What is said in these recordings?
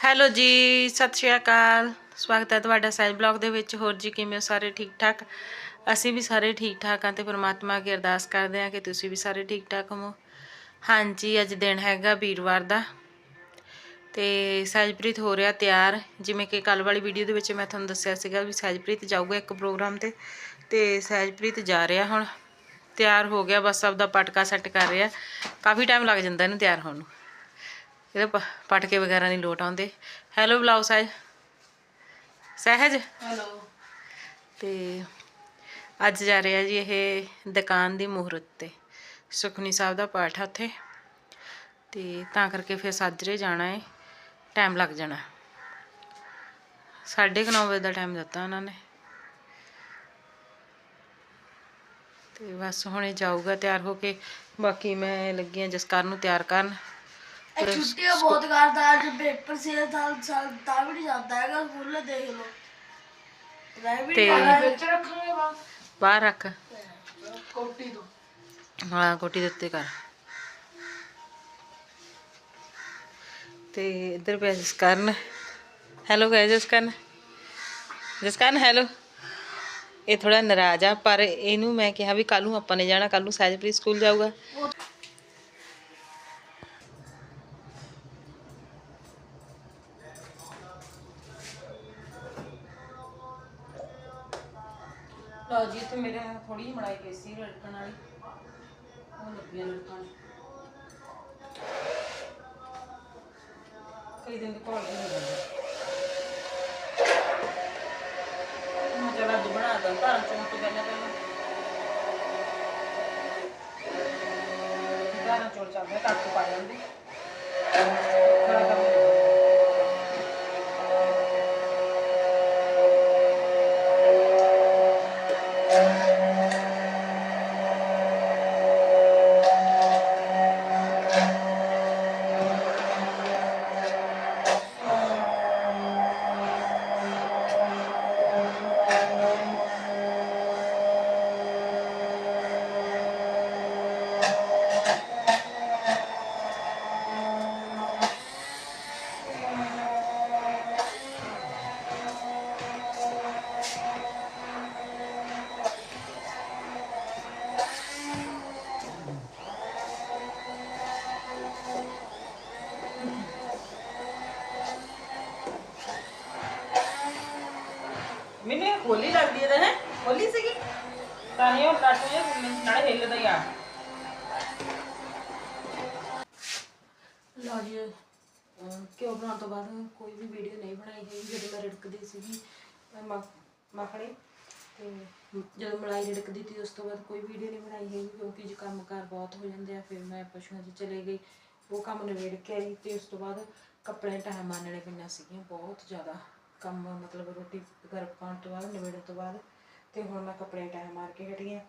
Hello ਜੀ, ਸਤਿ ਸ਼੍ਰੀ ਅਕਾਲ। ਸਵਾਗਤ ਹੈ ਤੁਹਾਡਾ ਸਾਈਜ਼ ਬਲੌਗ ਦੇ ਵਿੱਚ। ਹੋਰ ਜੀ, ਕਿਵੇਂ ਹੋ? ਸਾਰੇ ਠੀਕ ਠਾਕ? ਅਸੀਂ ਵੀ ਸਾਰੇ ਠੀਕ ਠਾਕ ਹਾਂ ਤੇ ਪ੍ਰਮਾਤਮਾ ਅੱਗੇ ਅਰਦਾਸ ਕਰਦੇ ਹਾਂ ਕਿ ਤੁਸੀਂ ਵੀ ਸਾਰੇ ਠੀਕ ਠਾਕ ਹੋਵੋ। ਹਾਂਜੀ, ਅੱਜ ਦਿਨ ਹੈਗਾ ਵੀਰਵਾਰ ਦਾ ਤੇ ਸਹਿਜਪ੍ਰੀਤ ਹੋ ਰਿਹਾ ਤਿਆਰ। ਜਿਵੇਂ ਕਿ ਕੱਲ ਵਾਲੀ ਵੀਡੀਓ ਦੇ ਵਿੱਚ ਮੈਂ ਤੁਹਾਨੂੰ ਦੱਸਿਆ ਸੀਗਾ ਵੀ ਸਹਿਜਪ੍ਰੀਤ ਜਾਊਗਾ ਇੱਕ ਪ੍ਰੋਗਰਾਮ ਤੇ ਤੇ ਸਹਿਜਪ੍ਰੀਤ ਜਾ ਰਿਹਾ ਹੁਣ। ਤਿਆਰ ਹੋ ਗਿਆ, ਬਸ ਆਪਦਾ ਪਟਕਾ ਸੈੱਟ ਕਰ ਰਿਹਾ। ਕਾਫੀ ਟਾਈਮ ਲੱਗ ਜਾਂਦਾ ਇਹਨੂੰ ਤਿਆਰ ਹੋਣ ਨੂੰ। ਇਹਦੇ ਪਟਕੇ ਵਗੈਰਾ ਨਹੀਂ ਲੋਟ ਆਉਂਦੇ। ਹੈਲੋ ਬੁਲਾਓ ਸਹਿਜ ਸਹਿਜ? ਹੈਲੋ ਤੇ ਅੱਜ ਜਾ ਰਿਹਾ ਜੀ ਇਹ ਦੁਕਾਨ ਦੀ ਮਹੂਰਤ ਤੇ। ਸੁਖਨੀ ਸਾਹਿਬ ਦਾ ਪਾਠ ਆ ਉੱਥੇ। ਤੇ ਤਾਂ ਕਰਕੇ ਫਿਰ ਸਾਜਰੇ ਜਾਣਾ ਹੈ ਟਾਈਮ ਲੱਗ ਜਾਣਾ। ਸਾਢੇ ਕੁ ਨੌ ਵਜੇ ਦਾ ਟਾਈਮ ਦਿੱਤਾ ਉਹਨਾਂ ਨੇ। ਤੇ ਬਸ ਹੁਣੇ ਜਾਊਗਾ ਤਿਆਰ ਹੋ ਕੇ। ਬਾਕੀ ਮੈਂ ਲੱਗੀ ਹਾਂ ਜਸਕਰ ਨੂੰ ਤਿਆਰ ਕਰਨ। ਇਹ ਛੁੱਟੀਆਂ ਬਹੁਤ ਕਰਦਾ ਅੱਜ ਪੇਪਰ ਸੀ ਤਾਂ ਸਾਲ ਤਾਂ ਵੀ ਨਹੀਂ ਜਾਂਦਾ ਹੈਗਾ ਸਕੂਲ ਦੇਖ ਲਓ। ਤੇ ਨਹੀਂ ਵਿੱਚ ਰੱਖਾਂਗੇ ਬਸ। ਬਾਹਰ ਰੱਖ। ਕੋਟੀ ਤੋਂ। ਹਾਂ ਕੋਟੀ ਦੇ ਉੱਤੇ ਕਰ। ਤੇ ਇੱਧਰ ਪਿਆ Jaskaran. Hello guys Jaskaran. Jaskaran hello ਇਹ ਥੋੜਾ ਨਾਰਾਜ਼ ਆ ਪਰ ਇਹਨੂੰ ਮੈਂ ਕਿਹਾ ਵੀ ਕੱਲ ਨੂੰ ਆਪਾਂ ਨੇ ਜਾਣਾ ਕੱਲ ਨੂੰ ਸਹਿਜਪ੍ਰੀਤ ਸਕੂਲ ਜਾਊਗਾ। ਇੱਥੇ ਮੇਰੇ ਥੋੜੀ ਜਿਹੀ ਮੜਾਈ ਪਈ ਸੀ ਲੜਕਣ ਵਾਲੀ। ਉਹ ਲੱਗੀ ਲੜਕਣ। ਕਈ ਦਿਨ ਦੀ ਕੋਲ ਨਹੀਂ ਲੱਗਦੀ ਮੈਂ ਚਲ ਅੱਜ ਬਣਾ ਦਾਂ ਚੋਂ ਤੋਂ ਪਹਿਲਾਂ ਪਹਿਲਾਂ ਧਾਰਾਂ ਚੋਂ ਚੱਲਦੇ ਕੱਟ ਪਾ ਜਾਂਦੀ ਖੜਾ ਕਰ ਲਈ। ਲੱਗਦੀ ਹੈ ਹੈ, ਖੋਲੀ ਸੀਗੀ? ਤਾਂ ਹੀ ਉਹ ਜੇ ਨਾਲੇ ਹਿੱਲਦਾ ਹੀ ਆ। ਲਓ ਜੀ ਅਹ ਬਣਾਉਣ ਤੋਂ ਬਾਅਦ ਕੋਈ ਵੀ ਵੀਡੀਓ ਨਹੀਂ ਬਣਾਈ ਹੈਗੀ, ਜਦੋਂ ਮੈਂ ਰਿੜਕਦੀ ਸੀਗੀ ਮੱਖਣੀ, ਤੇ ਜਦੋਂ ਮਲਾਈ ਰਿੜਕਦੀ ਸੀ ਉਸ ਤੋਂ ਬਾਅਦ ਕੋਈ ਵੀਡੀਓ ਨਹੀਂ ਬਣਾਈ ਹੈਗੀ, ਕਿਉਂਕਿ ਜੀ ਕੰਮਕਾਰ ਬਹੁਤ ਹੋ ਜਾਂਦੇ ਆ, ਫਿਰ ਮੈਂ ਪਸ਼ੂਆਂ 'ਚ ਚਲੇ ਗਈ। ਉਹ ਕੰਮ ਨਿਬੇੜ ਕੇ ਆਈ, ਤੇ ਉਸ ਤੋਂ ਬਾਅਦ ਕੱਪੜੇ ਟਾਈਮ ਮੰਨਣੇ ਪਈਆਂ ਸੀਗੀਆਂ, ਬਹੁਤ ਜ਼ਿਆਦਾ। ਕੰਮ, ਮਤਲਬ ਰੋਟੀ ਗਰਮ ਪਾਉਣ ਤੋਂ ਬਾਅਦ, ਨਿਬੇੜਨ ਤੋਂ ਬਾਅਦ, ਤੇ ਹੁਣ ਮੈਂ ਕੱਪੜੇ ਟਾਈਮ ਮਾਰ ਕੇ ਹਟੀ ਹਾਂ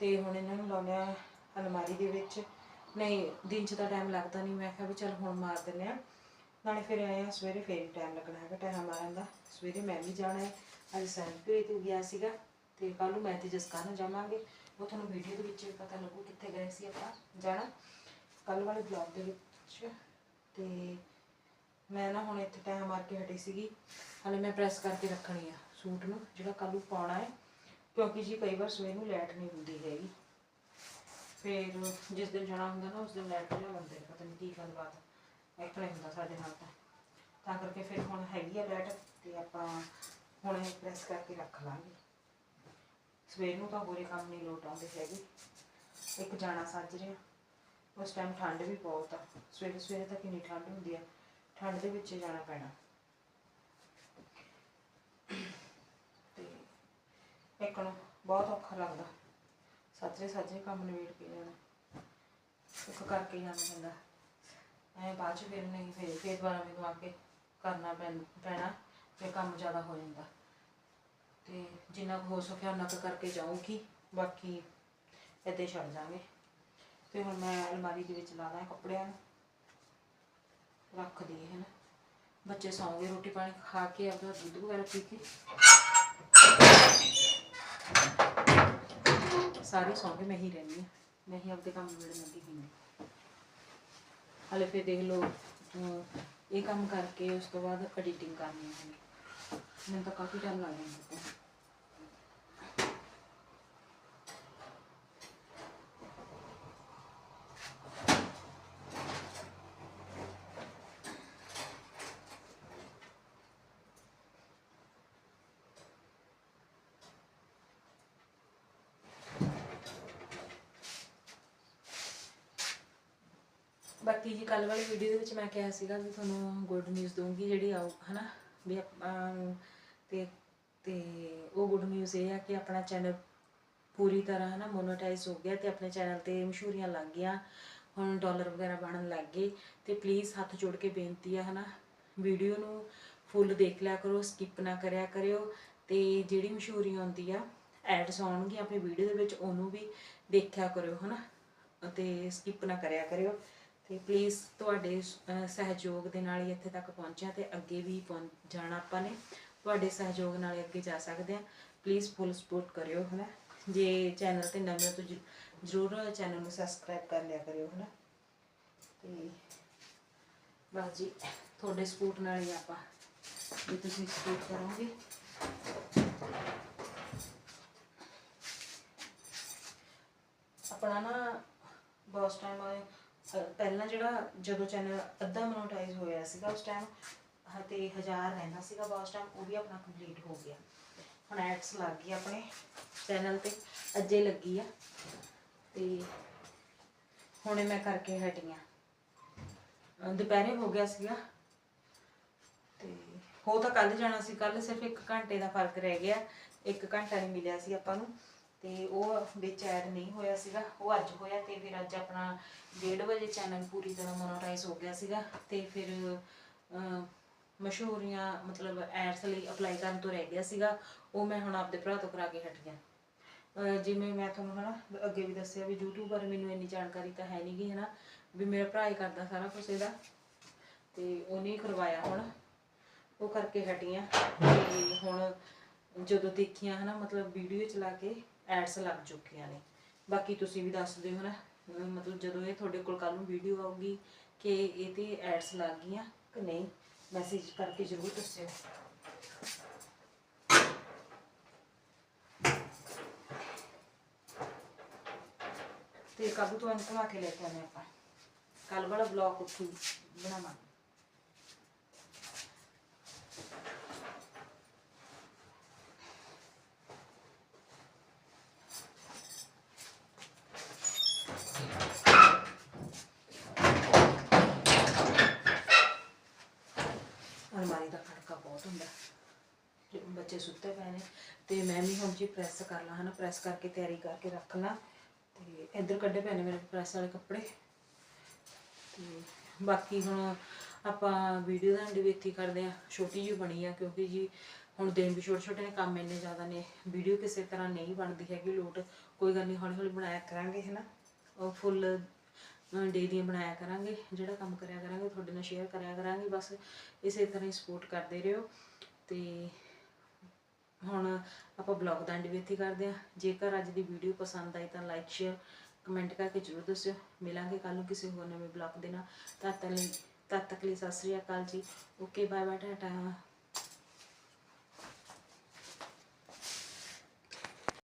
ਤੇ ਹੁਣ ਇਹਨਾਂ ਨੂੰ ਲਾਉਂਦੇ ਆ ਅਲਮਾਰੀ ਦੇ ਵਿੱਚ। ਨਹੀਂ, ਦਿਨ 'ਚ ਤਾਂ ਟਾਈਮ ਲੱਗਦਾ ਨਹੀਂ ਮੈਂ ਕਿਹਾ ਵੀ ਚੱਲ ਹੁਣ ਮਾਰ ਦਿੰਦੇ ਆ। ਨਾਲੇ ਫਿਰ ਆਏ ਆ ਸਵੇਰੇ, ਫੇਰ ਟਾਈਮ ਲੱਗਣਾ ਹੈਗਾ ਟਾਈਮ ਮਾਰਨ ਦਾ। ਸਵੇਰੇ ਮੈਂ ਵੀ ਜਾਣਾ ਹੈ ਅੱਜ ਸੈਂਪੀਤ ਗਿਆ ਸੀਗਾ ਤੇ ਕੱਲ ਨੂੰ ਮੈਂ ਤੇ ਜਸਕਾਨ ਜਾਵਾਂਗੇ। ਉਹ ਤੁਹਾਨੂੰ ਵੀਡੀਓ ਦੇ ਵਿੱਚ ਵੀ ਪਤਾ ਲੱਗੂ ਕਿੱਥੇ ਗਏ ਸੀ ਆਪਾਂ। ਜਾਣਾ ਕੱਲ ਵਾਲੇ ਬਲੌਗ ਦੇ ਵਿੱਚ। ਤੇ ਮੈਂ ਨਾ ਹੁਣ ਇੱਥੇ ਟਾਈਮ ਮਾਰ ਕੇ ਹਟੀ ਸੀਗੀ। ਹਾਲੇ ਮੈਂ ਪ੍ਰੈਸ ਕਰਕੇ ਰੱਖਣੀ ਆ ਸੂਟ ਨੂੰ, ਜਿਹੜਾ ਕੱਲ ਨੂੰ ਪਾਉਣਾ ਹੈ। ਕਿਉਂਕਿ ਜੀ ਕਈ ਵਾਰ ਸਵੇਰ ਨੂੰ ਲੈਟ ਨਹੀਂ ਹੁੰਦੀ ਹੈਗੀ। ਫਿਰ ਜਿਸ ਦਿਨ ਜਾਣਾ ਹੁੰਦਾ ਨਾ, ਉਸ ਦਿਨ ਲੈਟ ਨਹੀਂ ਹੁੰਦੀ ਪਤਾ ਨਹੀਂ ਕੀ ਗੱਲਬਾਤ ਇੱਕ ਤਰ੍ਹਾਂ ਹੁੰਦਾ ਸਾਡੇ ਨਾਲ ਤਾਂ। ਤਾਂ ਕਰਕੇ ਫਿਰ ਹੁਣ ਹੈਗੀ ਆ ਲੈਟ ਤੇ ਆਪਾਂ ਹੁਣ ਇਹ ਪ੍ਰੈਸ ਕਰਕੇ ਰੱਖ ਲਾਂਗੇ। ਸਵੇਰ ਨੂੰ ਤਾਂ ਹੋਰੇ ਕੰਮ ਨਹੀਂ ਲੋਟ ਆਉਂਦੇ ਹੈਗੇ। ਇੱਕ ਜਾਣਾ ਸੱਜ ਰਿਹਾ। ਉਸ ਟਾਈਮ ਠੰਡ ਵੀ ਬਹੁਤ ਆ। ਸਵੇਰੇ ਸਵੇਰੇ ਤਾਂ ਕਿੰਨੀ ਠੰਡ ਹੁੰਦੀ ਆ। ਠੰਡ ਦੇ ਵਿੱਚ ਜਾਣਾ ਪੈਣਾ। ਤੇ ਇੱਕ ਨੂੰ ਬਹੁਤ ਔਖਾ ਲੱਗਦਾ। ਸੱਜਰੇ ਸੱਜਰੇ ਕੰਮ ਨਿਬੇੜ ਕੇ ਜਾਣਾ। ਇੱਕ ਕਰਕੇ ਜਾਣਾ ਪੈਂਦਾ। ਐ ਬਾਅਦ ਚ ਫਿਰ ਨਹੀਂ, ਫਿਰ ਫਿਰ ਦੁਬਾਰਾ ਮੈਨੂੰ ਆ ਕੇ ਕਰਨਾ ਪੈਣ- ਪੈਣਾ ਫਿਰ ਕੰਮ ਜ਼ਿਆਦਾ ਹੋ ਜਾਂਦਾ। ਤੇ ਜਿੰਨਾ ਕੁ ਹੋ ਸਕਿਆ ਉਹਨਾਂ ਕੁ ਕਰਕੇ ਜਾਊਗੀ। ਬਾਕੀ ਇੱਦਾਂ ਛੱਡ ਜਾਵਾਂਗੇ। ਤੇ ਹੁਣ ਮੈਂ ਅਲਮਾਰੀ ਦੇ ਵਿੱਚ ਲਾ ਦਾਂ ਕੱਪੜਿਆਂ ਨੂੰ। ਰੱਖ ਦਈਏ ਹੈ ਨਾ। ਬੱਚੇ ਸੌਂ ਗਏ ਰੋਟੀ ਪਾਣੀ ਖਾ ਕੇ ਆਪਦਾ ਦੁੱਧ ਵਗੈਰਾ ਪੀ ਕੇ। ਸਾਰੇ ਸੌਂ ਗਏ ਮੈਂ ਹੀ ਰਹਿੰਦੀ ਹਾਂ। ਮੈਂ ਹੀ ਆਪਦੇ ਕੰਮ ਵੇੜੇ ਲੱਗੀ ਪਈ ਹਾਂ। ਹਲੇ ਫਿਰ ਦੇਖ ਲਓ ਇਹ ਕੰਮ ਕਰਕੇ ਉਸ ਤੋਂ ਬਾਅਦ ਐਡੀਟਿੰਗ ਕਰਨੀ ਹੈ। ਮੈਨੂੰ ਤਾਂ ਕਾਫੀ ਟਾਈਮ ਲੱਗ ਜਾਂਦਾ ਹੈ ਬਾਕੀ ਜੀ ਕੱਲ ਵਾਲੀ ਵੀਡੀਓ ਦੇ ਵਿੱਚ ਮੈਂ ਕਿਹਾ ਸੀਗਾ ਵੀ ਤੁਹਾਨੂੰ ਗੁੱਡ ਨਿਊਜ਼ ਦਊਂਗੀ ਜਿਹੜੀ ਆਉ ਹਨਾ? ਵੀ ਆਪਾਂ ਤੇ ਤੇ ਉਹ ਗੁੱਡ ਨਿਊਜ਼ ਇਹ ਆ ਕਿ ਆਪਣਾ ਚੈਨਲ ਪੂਰੀ ਤਰ੍ਹਾਂ, ਹਨਾ ਮੋਨੇਟਾਈਜ਼ ਹੋ ਗਿਆ ਤੇ ਆਪਣੇ ਚੈਨਲ ਤੇ ਮਸ਼ਹੂਰੀਆਂ ਲੱਗ ਗਈਆਂ। ਹੁਣ ਡਾਲਰ ਵਗੈਰਾ ਬਣਨ ਲੱਗ ਗਏ ਤੇ ਪਲੀਜ਼ ਹੱਥ ਜੋੜ ਕੇ ਬੇਨਤੀ ਆ, ਹਨਾ ਵੀਡੀਓ ਨੂੰ ਫੁੱਲ ਦੇਖ ਲਿਆ ਕਰੋ ਸਕਿਪ ਨਾ ਕਰਿਆ ਕਰਿਓ ਤੇ ਜਿਹੜੀ ਮਸ਼ਹੂਰੀ ਆਉਂਦੀ ਆ ਐਡਸ ਆਉਣਗੀਆਂ ਆਪਣੀ ਵੀਡੀਓ ਦੇ ਵਿੱਚ, ਉਹਨੂੰ ਵੀ ਦੇਖਿਆ ਕਰਿਓ, ਹਨਾ, ਅਤੇ ਸਕਿਪ ਨਾ ਕਰਿਆ ਕਰਿਓ। ਤੇ ਪਲੀਜ਼ ਤੁਹਾਡੇ ਸਹਿਯੋਗ ਦੇ ਨਾਲ ਹੀ ਇੱਥੇ ਤੱਕ ਪਹੁੰਚਿਆ ਤੇ ਅੱਗੇ ਵੀ ਪਹੁੰਚ ਜਾਣਾ ਆਪਾਂ ਨੇ। ਤੁਹਾਡੇ ਸਹਿਯੋਗ ਨਾਲ ਅੱਗੇ ਜਾ ਸਕਦੇ ਆ ਪਲੀਜ਼ ਫੁੱਲ ਸਪੋਰਟ ਕਰਿਓ, ਹਨਾ? ਜੇ ਚੈਨਲ ਤੇ ਨਵੇਂ ਹੋ ਤਾਂ ਜ਼ਰੂਰ ਚੈਨਲ ਨੂੰ ਸਬਸਕ੍ਰਾਈਬ ਕਰ ਲਿਆ ਕਰਿਓ, ਹਨਾ? ਤੇ ਬਸ ਜੀ, ਤੁਹਾਡੇ ਸਪੋਰਟ ਨਾਲ ਹੀ ਆਪਾਂ ਜੇ ਤੁਸੀਂ ਸਪੋਰਟ ਕਰੋਗੇ। ਆਪਣਾ ਨਾ ਬਹੁਤ ਟਾਈਮ ਪਹਿਲਾਂ ਜਿਹੜਾ ਜਦੋਂ ਚੈਨਲ ਅੱਧਾ ਮੋਨਟਾਈਜ਼ ਹੋਇਆ ਸੀਗਾ ਉਸ ਟਾਈਮ ਤੇ 1000 ਰਹਿੰਦਾ ਸੀਗਾ ਬਹੁਤ ਟਾਈਮ ਉਹ ਵੀ ਆਪਣਾ ਕੰਪਲੀਟ ਹੋ ਗਿਆ। ਹੁਣ ਐਡਸ ਲੱਗ ਗਈ ਆਪਣੇ ਚੈਨਲ ਤੇ, ਅੱਜੇ ਲੱਗੀ ਆ। ਤੇ ਹੁਣੇ ਮੈਂ ਕਰਕੇ ਹਟੀ ਆ। ਦੁਪਹਿਰੇ ਹੋ ਗਿਆ ਸੀਗਾ। ਤੇ ਹੋ ਤਾਂ ਕੱਲ ਜਾਣਾ ਸੀ ਕੱਲ ਸਿਰਫ 1 ਘੰਟੇ ਦਾ ਫ਼ਰਕ ਰਹਿ ਗਿਆ। 1 ਘੰਟਾ ਨਹੀਂ ਮਿਲਿਆ ਸੀ ਆਪਾਂ ਨੂੰ। ਤੇ ਉਹ ਵਿੱਚ ਐਡ ਨਹੀਂ ਹੋਇਆ ਸੀਗਾ। ਉਹ ਅੱਜ ਹੋਇਆ ਤੇ ਫਿਰ ਅੱਜ ਆਪਣਾ 1:30 ਵਜੇ ਚੈਨਲ ਪੂਰੀ ਤਰ੍ਹਾਂ ਮੋਨੋਟਾਈਜ਼ ਹੋ ਗਿਆ ਸੀਗਾ ਤੇ ਫਿਰ ਮਸ਼ਹੂਰੀਆਂ ਮਤਲਬ ਐਡਸ ਲਈ ਅਪਲਾਈ ਕਰਨ ਤੋਂ ਰਹਿ ਗਿਆ ਸੀਗਾ। ਉਹ ਮੈਂ ਹੁਣ ਆਪਦੇ ਭਰਾ ਤੋਂ ਕਰਾ ਕੇ ਹਟ ਗਿਆ ਜਿਵੇਂ ਮੈਂ ਤੁਹਾਨੂੰ ਹਨਾ ਅੱਗੇ ਵੀ ਦੱਸਿਆ ਵੀ YouTube ਬਾਰੇ ਮੈਨੂੰ ਇੰਨੀ ਜਾਣਕਾਰੀ ਤਾਂ ਹੈ ਨਹੀਂਗੀ ਹਨਾ, ਵੀ ਮੇਰਾ ਭਰਾ ਹੀ ਕਰਦਾ ਸਾਰਾ ਕੁਝ ਇਹਦਾ। ਤੇ ਉਹਨੇ ਕਰਵਾਇਆ ਹੁਣ। ਉਹ ਕਰਕੇ ਹਟੀਆਂ ਤੇ ਹੁਣ ਜਦੋਂ ਦੇਖੀਆਂ ਹਨਾ ਮਤਲਬ ਵੀਡੀਓ ਚਲਾ ਕੇ ਐਡਸ ਲੱਗ ਚੁੱਕੀਆਂ ਨੇ। ਬਾਕੀ ਤੁਸੀਂ ਵੀ ਦੱਸ ਦਿਓ ਹਨਾ ਮਤਲਬ ਜਦੋਂ ਇਹ ਤੁਹਾਡੇ ਕੋਲ ਕੱਲ ਨੂੰ ਵੀਡੀਓ ਆਊਗੀ ਕਿ ਇਹ ਤੇ ਐਡਸ ਲੱਗ ਗਈਆਂ ਕਿ ਨਹੀਂ ਮੈਸੇਜ ਕਰਕੇ ਜ਼ਰੂਰ ਦੱਸਿਓ। ਤੇ ਕਾਬੂ ਤੋਂ ਨਿਕਲਵਾ ਕੇ ਲੈ ਕੇ ਆਨੇ ਆਪਾਂ। ਕੱਲ ਵਾਲਾ ਬਲੌਗ ਉੱਥੇ ਬਣਾਵਾਂਗੇ ਅਲਮਾਰੀ ਦਾ ਖੜਕਾ ਬਹੁਤ ਹੁੰਦਾ ਬੱਚੇ ਸੁੱਤੇ ਪਏ ਨੇ, ਤੇ ਮੈਂ ਵੀ ਹੁਣ ਜੀ ਪ੍ਰੈਸ ਕਰ ਲਾਂ, ਹਨਾ ਪ੍ਰੈਸ ਕਰਕੇ ਤਿਆਰੀ ਕਰਕੇ ਰੱਖ ਲਾਂ। ਤੇ ਇੱਧਰ ਕੱਢੇ ਪਏ ਨੇ ਮੇਰੇ ਪ੍ਰੈਸ ਵਾਲੇ ਕੱਪੜੇ। ਤੇ ਬਾਕੀ ਹੁਣ ਆਪਾਂ ਵੀਡੀਓ ਦਾ ਐਂਡ ਕਰਦੇ ਆ ਛੋਟੀ ਜਿਹੀ ਬਣੀ ਆ, ਕਿਉਂਕਿ ਜੀ ਹੁਣ ਦਿਨ ਵੀ ਛੋਟੇ ਛੋਟੇ ਨੇ, ਕੰਮ ਇੰਨੇ ਜ਼ਿਆਦਾ ਨੇ। ਵੀਡੀਓ ਕਿਸੇ ਤਰ੍ਹਾਂ ਨਹੀਂ ਬਣਦੀ ਹੈਗੀ, ਲੋਟ। ਕੋਈ ਗੱਲ ਨਹੀਂ ਹੌਲੀ ਹੌਲੀ ਬਣਾਇਆ ਕਰਾਂਗੇ, ਹਨਾ। ਉਹ ਫੁੱਲ ਡੇ ਦੀਆਂ ਬਣਾਇਆ ਕਰਾਂਗੇ, ਜਿਹੜਾ ਕੰਮ ਕਰਿਆ ਕਰਾਂਗੇ, ਤੁਹਾਡੇ ਨਾਲ ਸ਼ੇਅਰ ਕਰਿਆ ਕਰਾਂਗੇ, ਬਸ ਇਸੇ ਤਰ੍ਹਾਂ ਹੀ ਸਪੋਰਟ ਕਰਦੇ ਰਹੋ। ਤੇ ਹੁਣ ਆਪਾਂ ਬਲੌਗ ਦਾ ਐਂਡ ਵੀ ਇੱਥੇ ਕਰਦੇ ਆ ਜੇਕਰ ਅੱਜ ਦੀ ਵੀਡੀਓ ਪਸੰਦ ਆਈ ਤਾਂ ਲਾਈਕ ਸ਼ੇਅਰ ਕਮੈਂਟ ਕਰਕੇ ਜਰੂਰ ਦੱਸਿਓ। ਮਿਲਾਂਗੇ ਕੱਲ ਨੂੰ ਕਿਸੇ ਹੋਰ ਨਵੇਂ ਬਲੌਗ ਦੇ ਨਾਲ। ਤਦ ਤੱਕ ਲਈ ਤਦ ਤੱਕ ਲਈ ਸਤਿ ਸ੍ਰੀ ਅਕਾਲ ਜੀ। Okay bye bye Tata